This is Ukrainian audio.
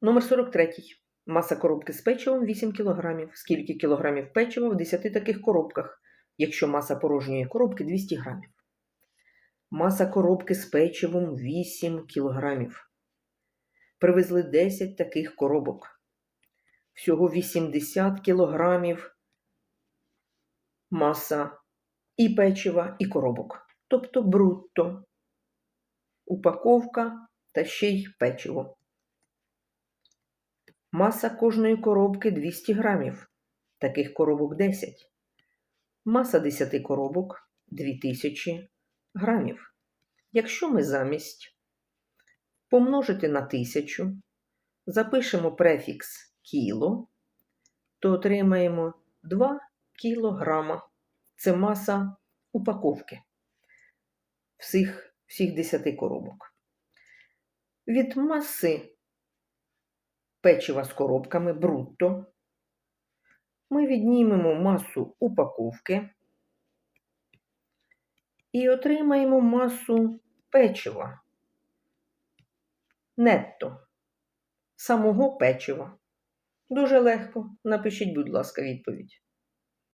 Номер 43. Маса коробки з печивом 8 кг. Скільки кілограмів печива в 10 таких коробках, якщо маса порожньої коробки 200 г? Маса коробки з печивом 8 кг. Привезли 10 таких коробок. Всього 80 кілограмів маса і печива, і коробок. Тобто брутто. Упаковка та ще й печиво. Маса кожної коробки 200 грамів. Таких коробок 10. Маса 10 коробок 2000 грамів. Якщо ми замість помножити на 1000, запишемо префікс кіло, то отримаємо 2 кілограма. Це маса упаковки всіх, всіх 10 коробок. Від маси печива з коробками брутто ми віднімемо масу упаковки і отримаємо масу печива нетто самого печива. Дуже легко. Напишіть, будь ласка, відповідь.